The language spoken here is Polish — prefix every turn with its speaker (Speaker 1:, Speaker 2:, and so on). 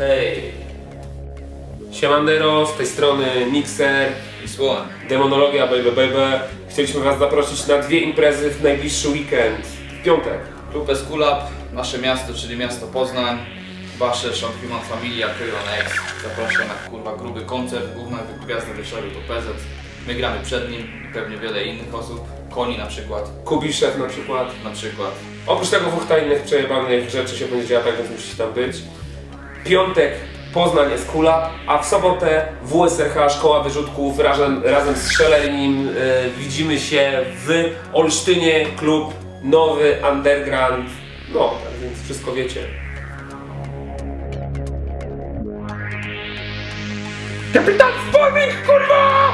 Speaker 1: Hej! Siemandero, z tej strony Mixer,
Speaker 2: I słoń.
Speaker 1: Demonologia Baby Baby. Chcieliśmy Was zaprosić na dwie imprezy w najbliższy weekend, w piątek.
Speaker 2: Klub Eskulap, nasze miasto, czyli miasto Poznań. Wasze Shot Human Familia, Krylan X. Zapraszam na kurwa gruby koncert, główna gwiazda wieczoru to PZ. My gramy przed nim, pewnie wiele innych osób. Koni na przykład,
Speaker 1: Kubiszew na przykład.
Speaker 2: na przykład.
Speaker 1: Oprócz tego dwóch innych przejebanych rzeczy się będzie działo, tak więc musicie tam być. Piątek Poznań jest kula, a w sobotę WSRH Szkoła Wyrzutków razem, razem z Szelenim e, widzimy się w Olsztynie, klub nowy, underground. No, tak więc wszystko wiecie. Kapitan Spawning, kurwa!